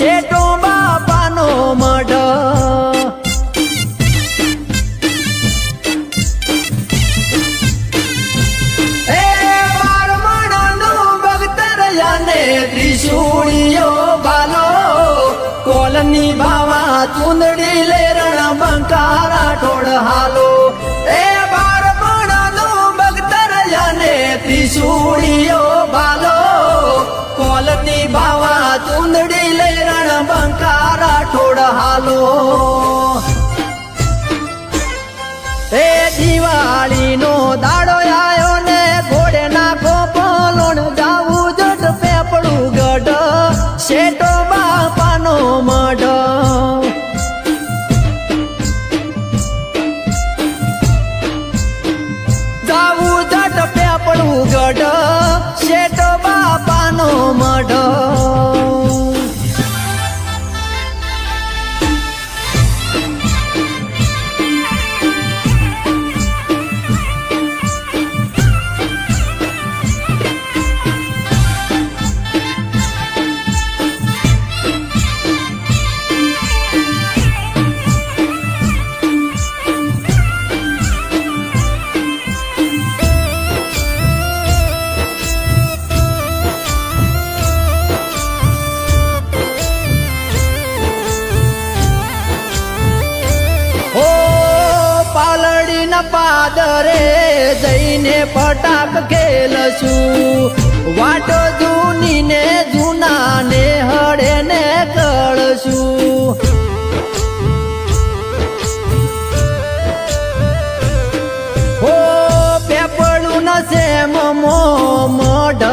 છેટો બાપાનો મઢ. ત્રિશુળીઓ બાલો કોલની ભાવા ચુંદડી લેરણ બંકારા ઠોડ હાલો. એ બાર ભણનો ભક્તર જાને ત્રિશુળીઓ હાલો. એ દિવાળી નો દાડો આવ્યો ને ઘોડે નાખો પોલોણ જાવું જટ પેપડું ગઢ શેટો બાપાનો મઢ. જાવું જટ પેપડું ગઢ શેટો બાપાનો મઢ. પાદરે જઈને ફટાક ખેલશું. વાટો જૂની ને જૂના ને હળે ને કળશું